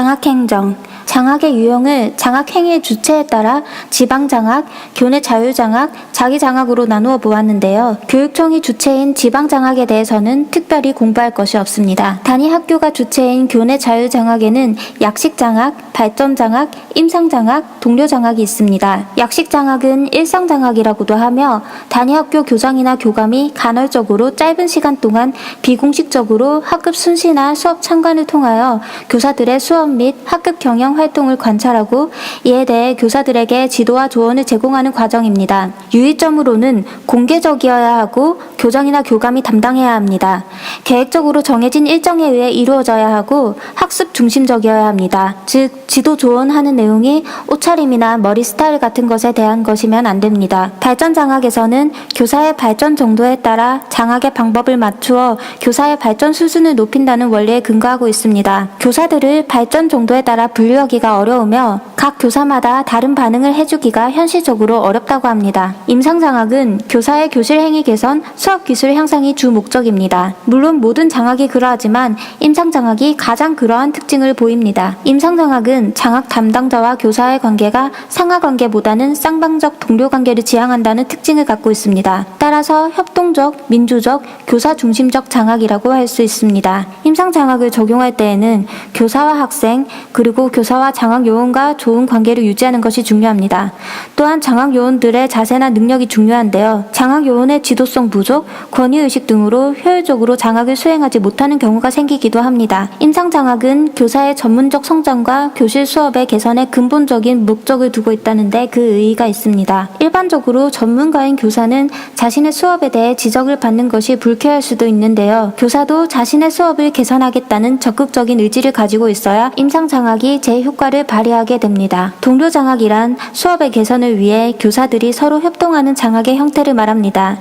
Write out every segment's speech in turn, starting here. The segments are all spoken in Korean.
장학행정. 장학의 유형을 장학행위의 주체에 따라 지방장학, 교내 자율장학, 자기장학으로 나누어 보았는데요. 교육청이 주체인 지방장학에 대해서는 특별히 공부할 것이 없습니다. 단위 학교가 주체인 교내 자율장학에는 약식장학, 발전장학, 임상장학, 동료장학이 있습니다. 약식장학은 일상장학이라고도 하며 단위 학교 교장이나 교감이 간헐적으로 짧은 시간 동안 비공식적으로 학급 순시나 수업 참관을 통하여 교사들의 수업 및 학급 경영 활동을 관찰하고 이에 대해 교사들에게 지도와 조언을 제공하는 과정입니다. 유의점으로는 공개적이어야 하고 교장이나 교감이 담당해야 합니다. 계획적으로 정해진 일정에 의해 이루어져야 하고 학습 중심적이어야 합니다. 즉, 지도 조언하는 내용이 옷차림이나 머리 스타일 같은 것에 대한 것이면 안 됩니다. 발전 장학에서는 교사의 발전 정도에 따라 장학의 방법을 맞추어 교사의 발전 수준을 높인다는 원리에 근거하고 있습니다. 교사들을 발전 정도에 따라 분류 하기가 어려우며 각 교사마다 다른 반응을 해주기가 현실적으로 어렵다고 합니다. 임상 장학은 교사의 교실 행위 개선, 수업 기술 향상이 주 목적입니다. 물론 모든 장학이 그러하지만 임상 장학이 가장 그러한 특징을 보입니다. 임상 장학은 장학 담당자와 교사의 관계가 상하 관계보다는 쌍방적 동료 관계를 지향한다는 특징을 갖고 있습니다. 따라서 협동적, 민주적, 교사 중심적 장학이라고 할 수 있습니다. 임상 장학을 적용할 때에는 교사와 학생, 그리고 교사 와 장학 요원과 좋은 관계를 유지하는 것이 중요합니다. 또한 장학 요원들의 자세나 능력이 중요한데요. 장학 요원의 지도성 부족, 권위의식 등으로 효율적으로 장학을 수행하지 못하는 경우가 생기기도 합니다. 임상 장학은 교사의 전문적 성장과 교실 수업의 개선에 근본적인 목적을 두고 있다는데 그 의의가 있습니다. 일반적으로 전문가인 교사는 자신의 수업에 대해 지적을 받는 것이 불쾌할 수도 있는데요. 교사도 자신의 수업을 개선하겠다는 적극적인 의지를 가지고 있어야 임상 장학이 제 효과를 발휘하게 됩니다. 동료 장학이란 수업의 개선을 위해 교사들이 서로 협동하는 장학의 형태를 말합니다.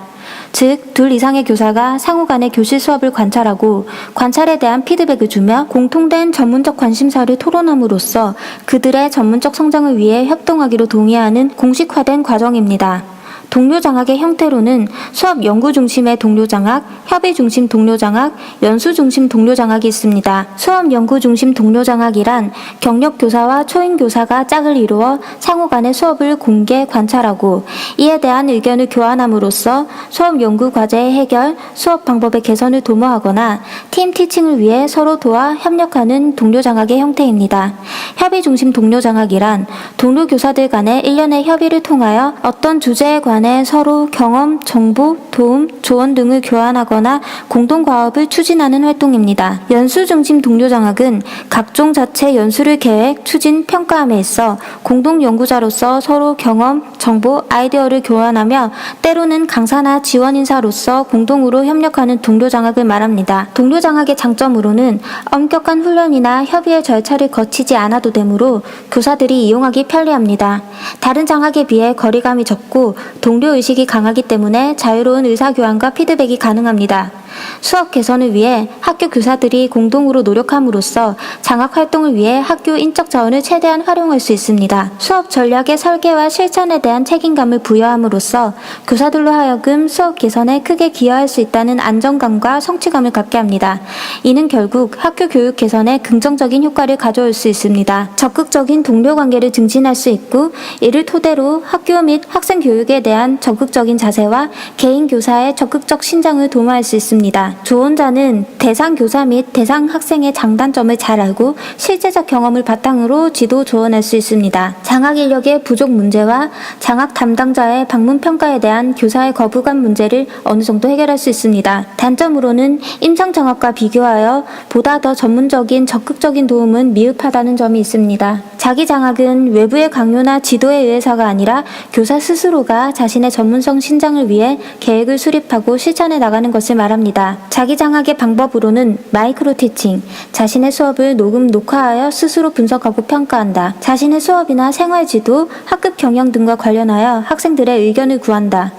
즉, 둘 이상의 교사가 상호 간의 교실 수업을 관찰하고 관찰에 대한 피드백을 주며 공통된 전문적 관심사를 토론함으로써 그들의 전문적 성장을 위해 협동하기로 동의하는 공식화된 과정입니다. 동료 장학의 형태로는 수업 연구 중심의 동료 장학, 협의 중심 동료 장학, 연수 중심 동료 장학이 있습니다. 수업 연구 중심 동료 장학이란 경력 교사와 초임 교사가 짝을 이루어 상호 간의 수업을 공개 관찰하고 이에 대한 의견을 교환함으로써 수업 연구 과제의 해결, 수업 방법의 개선을 도모하거나 팀 티칭을 위해 서로 도와 협력하는 동료 장학의 형태입니다. 협의 중심 동료 장학이란 동료 교사들 간의 일련의 협의를 통하여 어떤 주제에 관해 서로 경험, 정보, 도움, 조언 등을 교환하거나 공동 과업을 추진하는 활동입니다. 연수 중심 동료 장학은 각종 자체 연수를 계획, 추진, 평가함에 있어 공동 연구자로서 서로 경험, 정보, 아이디어를 교환하며 때로는 강사나 지원 인사로서 공동으로 협력하는 동료 장학을 말합니다. 동료 장학의 장점으로는 엄격한 훈련이나 협의의 절차를 거치지 않아도 되므로 교사들이 이용하기 편리합니다. 다른 장학에 비해 거리감이 적고 동료 의식이 강하기 때문에 자유로운 의사 교환과 피드백이 가능합니다. 수업 개선을 위해 학교 교사들이 공동으로 노력함으로써 장학 활동을 위해 학교 인적 자원을 최대한 활용할 수 있습니다. 수업 전략의 설계와 실천에 대한 책임감을 부여함으로써 교사들로 하여금 수업 개선에 크게 기여할 수 있다는 안정감과 성취감을 갖게 합니다. 이는 결국 학교 교육 개선에 긍정적인 효과를 가져올 수 있습니다. 적극적인 동료 관계를 증진할 수 있고 이를 토대로 학교 및 학생 교육에 대한 적극적인 자세와 개인 교사의 적극적 신장을 도모할 수 있습니다. 조언자는 대상 교사 및 대상 학생의 장단점을 잘 알고 실제적 경험을 바탕으로 지도 조언할 수 있습니다. 장학 인력의 부족 문제와 장학 담당자의 방문 평가에 대한 교사의 거부감 문제를 어느 정도 해결할 수 있습니다. 단점으로는 임상 장학과 비교하여 보다 더 전문적인 적극적인 도움은 미흡하다는 점이 있습니다. 자기 장학은 외부의 강요나 지도에 의해서가 아니라 교사 스스로가 자신의 전문성 신장을 위해 계획을 수립하고 실천해 나가는 것을 말합니다. 자기 장학의 방법으로는 마이크로 티칭, 자신의 수업을 녹음, 녹화하여 스스로 분석하고 평가한다. 자신의 수업이나 생활 지도, 학급 경영 등과 관련하여 학생들의 의견을 구한다.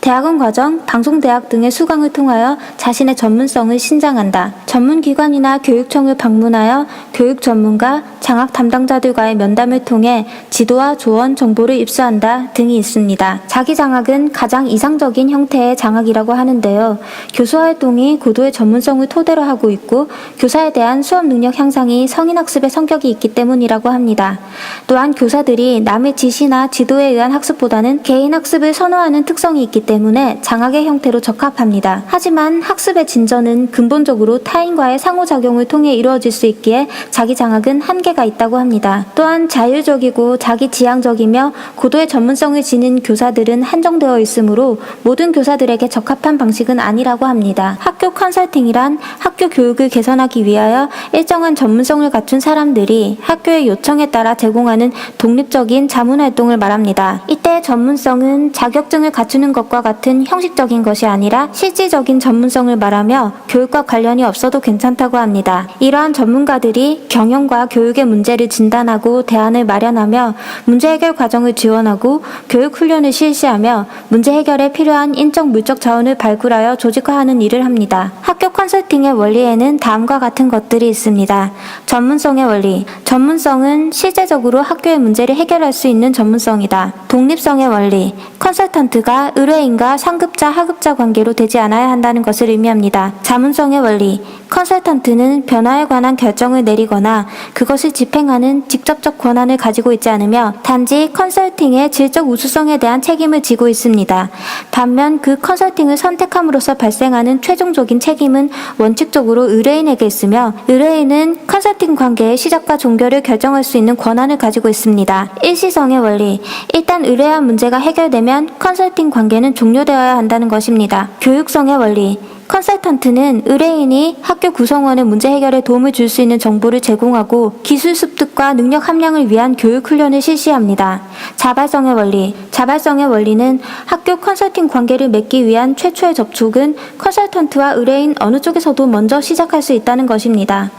대학원 과정, 방송대학 등의 수강을 통하여 자신의 전문성을 신장한다. 전문기관이나 교육청을 방문하여 교육 전문가, 장학 담당자들과의 면담을 통해 지도와 조언, 정보를 입수한다 등이 있습니다. 자기 장학은 가장 이상적인 형태의 장학이라고 하는데요. 교수와의 활동이 고도의 전문성을 토대로 하고 있고 교사에 대한 수업 능력 향상이 성인학습의 성격이 있기 때문이라고 합니다. 또한 교사들이 남의 지시나 지도에 의한 학습보다는 개인 학습을 선호하는 특성이 있기 때문에 장학의 형태로 적합합니다. 하지만 학습의 진전은 근본적으로 타인과의 상호작용을 통해 이루어질 수 있기에 자기 장학은 한계가 있다고 합니다. 또한 자율적이고 자기 지향적이며 고도의 전문성을 지닌 교사들은 한정되어 있으므로 모든 교사들에게 적합한 방식은 아니라고 합니다. 학교 컨설팅이란 학교 교육을 개선하기 위하여 일정한 전문성을 갖춘 사람들이 학교의 요청에 따라 제공하는 독립적인 자문 활동을 말합니다. 이때 전문성은 자격증을 갖추는 것과 같은 형식적인 것이 아니라 실질적인 전문성을 말하며 교육과 관련이 없어도 괜찮다고 합니다. 이러한 전문가들이 경영과 교육의 문제를 진단하고 대안을 마련하며 문제 해결 과정을 지원하고 교육 훈련을 실시하며 문제 해결에 필요한 인적 물적 자원을 발굴하여 조직화하는 일을 합니다. 학교 컨설팅의 원리에는 다음과 같은 것들이 있습니다. 전문성의 원리. 전문성은 실제적으로 학교의 문제를 해결할 수 있는 전문성이다. 독립성의 원리. 컨설턴트가 의뢰인과 상급자, 하급자 관계로 되지 않아야 한다는 것을 의미합니다. 자문성의 원리. 컨설턴트는 변화에 관한 결정을 내리거나 그것을 집행하는 직접적 권한을 가지고 있지 않으며 단지 컨설팅의 질적 우수성에 대한 책임을 지고 있습니다. 반면 그 컨설팅을 선택함으로써 발생하는 최종적인 책임은 원칙적으로 의뢰인에게 있으며 의뢰인은 컨설팅 관계의 시작과 종결을 결정할 수 있는 권한을 가지고 있습니다. 일시성의 원리. 일단 의뢰한 문제가 해결되면 컨설팅 관계는 종료되어야 한다는 것입니다. 교육성의 원리. 컨설턴트는 의뢰인이 학교 구성원의 문제 해결에 도움을 줄 수 있는 정보를 제공하고 기술 습득과 능력 함량을 위한 교육 훈련을 실시합니다. 자발성의 원리. 자발성의 원리는 학교 컨설팅 관계를 맺기 위한 최초의 접촉은 컨설턴트와 의뢰인 어느 쪽에서도 먼저 시작할 수 있다는 것입니다.